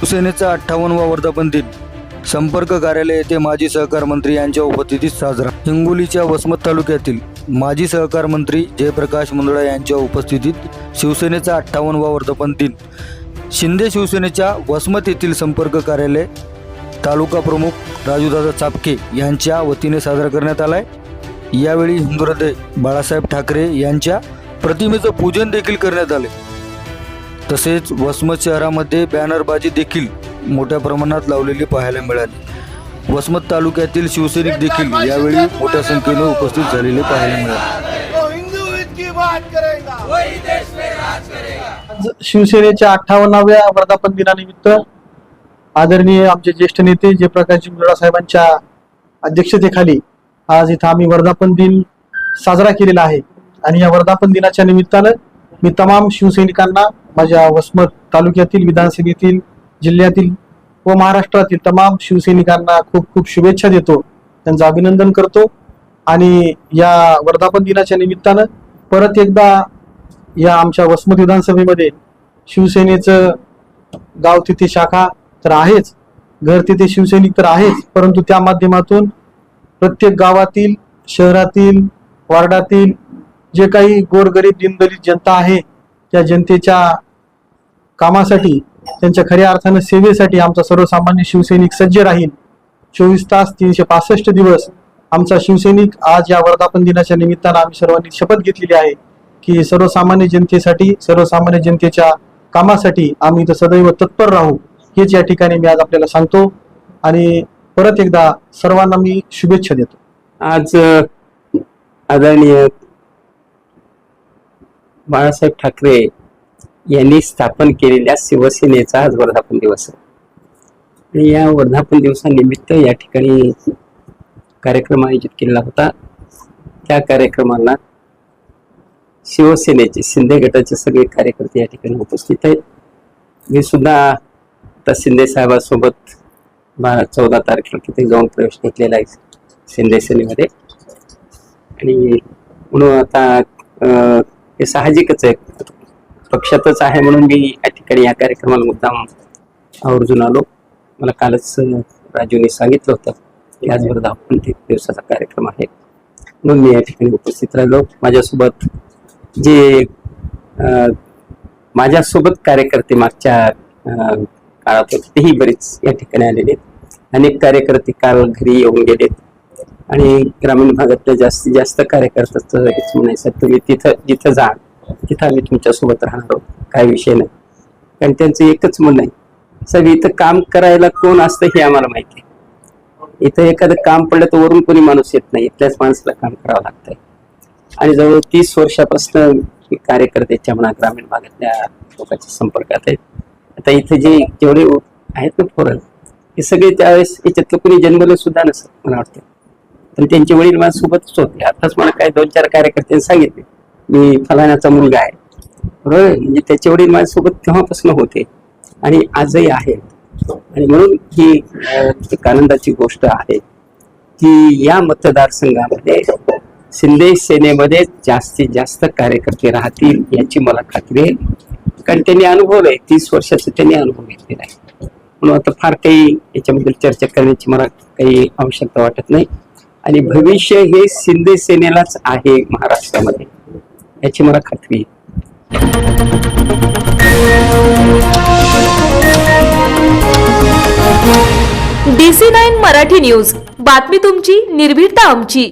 शिवसेनेचा अठ्ठावन्नवा वर्धापन दिन. संपर्क कार्यालय येथे माजी सहकार मंत्री यांच्या उपस्थितीत साजरा. हिंगोलीच्या वसमत तालुक्यातील माजी सहकार मंत्री जयप्रकाश मुंदडा यांच्या उपस्थितीत शिवसेनेचा अठ्ठावन्नवा वर्धापन दिन. शिंदे शिवसेनेच्या वसमत येथील संपर्क कार्यालय तालुका प्रमुख राजूदादा चापके यांच्या वतीने साजरा करण्यात आलाय. यावेळी हिंदुहृदय बाळासाहेब ठाकरे यांच्या प्रतिमेचं पूजन देखील करण्यात आले तसेच वसमत शहरामध्ये बॅनरबाजी देखील मोठ्या प्रमाणात लावलेली पाहायला मिळाली. वसमत तालुक्यातील शिवसैनिक देखील यावेळी मोठ्या संख्येने उपस्थित झालेले पाहायला मिळाले. शिवसेनेच्या अठ्ठावन्नाव्या वर्धापन दिनानिमित्त आदरणीय आमचे ज्येष्ठ नेते जयप्रकाशजी मुंदडा साहेबांच्या अध्यक्षतेखाली आज इथं आम्ही वर्धापन दिन साजरा केलेला आहे. आणि या वर्धापन दिनाच्या निमित्तानं मी तमाम शिवसैनिकांना माझ्या वसमत तालुक्यातील विधानसभेतील जिल्ह्यातील व महाराष्ट्रातील तमाम शिवसैनिकांना खूप खूप शुभेच्छा देतो. त्यांचं अभिनंदन करतो. आणि या वर्धापन दिनाच्या निमित्तानं परत एकदा या आमच्या वसमत विधानसभेमध्ये शिवसेनेचं गाव तिथे शाखा तर आहेच. घर तिथे शिवसैनिक तर आहेच. परंतु त्या माध्यमातून प्रत्येक गावातील शहरातील वार्डातील जे काही गोरगरीब दिनदलित जनता आहे त्या जनतेच्या कामासाठी त्यांच्या खऱ्या अर्थानं सेवेसाठी आमचा सर्वसामान्य शिवसैनिक सज्ज राहील. चोवीस तास तीनशे पासष्ट दिवस आमचा शिवसैनिक आज या वर्धापन दिनाच्या निमित्तानं आम्ही सर्वांनी शपथ घेतलेली आहे की सर्वसामान्य जनतेसाठी सर्वसामान्य जनतेच्या कामासाठी आम्ही इथं सदैव तत्पर राहू हेच या ठिकाणी मी आज आपल्याला सांगतो. आणि परत एकदा सर्वांना मी शुभेच्छा देतो. आज आदरणीय बाळासाहेब ठाकरे यांनी स्थापन केलेल्या शिवसेनेचा आज वर्धापन दिवस आहे. आणि या वर्धापन दिवसानिमित्त या ठिकाणी कार्यक्रम आयोजित केलेला होता. त्या कार्यक्रमाला शिवसेनेचे शिंदे गटाचे सगळे कार्यकर्ते या ठिकाणी उपस्थित आहेत. मी सुद्धा आता शिंदे साहेबांसोबत चौदा तारखेला तिथे जाऊन प्रवेश घेतलेला आहे शिंदे सेनेमध्ये. आणि म्हणून आता हे साहजिकच आहे. पक्षातच आहे म्हणून मी या ठिकाणी या कार्यक्रमाला मुद्दाम आवर्जून आलो. मला कालच राजूने सांगितलं होतं की आज वर्धापन दि- दिवसाचा कार्यक्रम आहे. म्हणून मी या ठिकाणी उपस्थित राहिलो. माझ्यासोबत जे माझ्यासोबत कार्यकर्ते मागच्या काळात होते तेही बरेच या ठिकाणी आलेले आहेत. अनेक कार्यकर्ते काल घरी येऊन गेलेत. आणि ग्रामीण भागातल्या जास्तीत जास्त कार्यकर्ता हेच म्हणायचं तुम्ही तिथं जिथं जा. तिथं आम्ही तुमच्यासोबत राहणार आहोत. काय विषय नाही. कारण त्यांचं एकच म्हणणं आहे साहेब इथं काम करायला कोण असतं हे आम्हाला माहिती आहे. इथं एखादं काम पडलं तर वरून कोणी माणूस येत नाही. इथल्याच माणसाला काम करावं लागतंय. आणि जवळ तीस वर्षापासून मी कार्यकर्त्याच्या म्हणा ग्रामीण भागातल्या लोकांच्या संपर्कात आहेत. आता इथे जे जेवढे आहेत ना पोरं हे सगळे त्यावेळेस याच्यातलं कोणी जन्मलं सुद्धा नसत मला वाटतं. तर त्यांचे वडील माझ्यासोबतच होते. आताच मला काय दोन चार कार्यकर्त्यांनी सांगितले. मी फलाण्याचा मुलगा आहे. बरोबर म्हणजे त्याचे वडील माझ्यासोबत तेव्हापासून होते. आणि आजही आहेत आणि म्हणून ही एक आनंदाची गोष्ट आहे की या मतदारसंघामध्ये शिंदे सेनेमध्ये जास्तीत जास्त कार्यकर्ते राहतील याची मला खात्री आहे. कारण त्यांनी अनुभवलंय तीस वर्षाचा त्यांनी अनुभव घेतलेला आहे. म्हणून आता फार काही याच्याबद्दल चर्चा करण्याची मला काही आवश्यकता वाटत नाही. आणि भविष्य हे शिंदे सेनेलाच आहे महाराष्ट्रामध्ये. याची मला खात्री आहे. DC nine Marathi news. बातमी तुमची निर्भीडता आमची.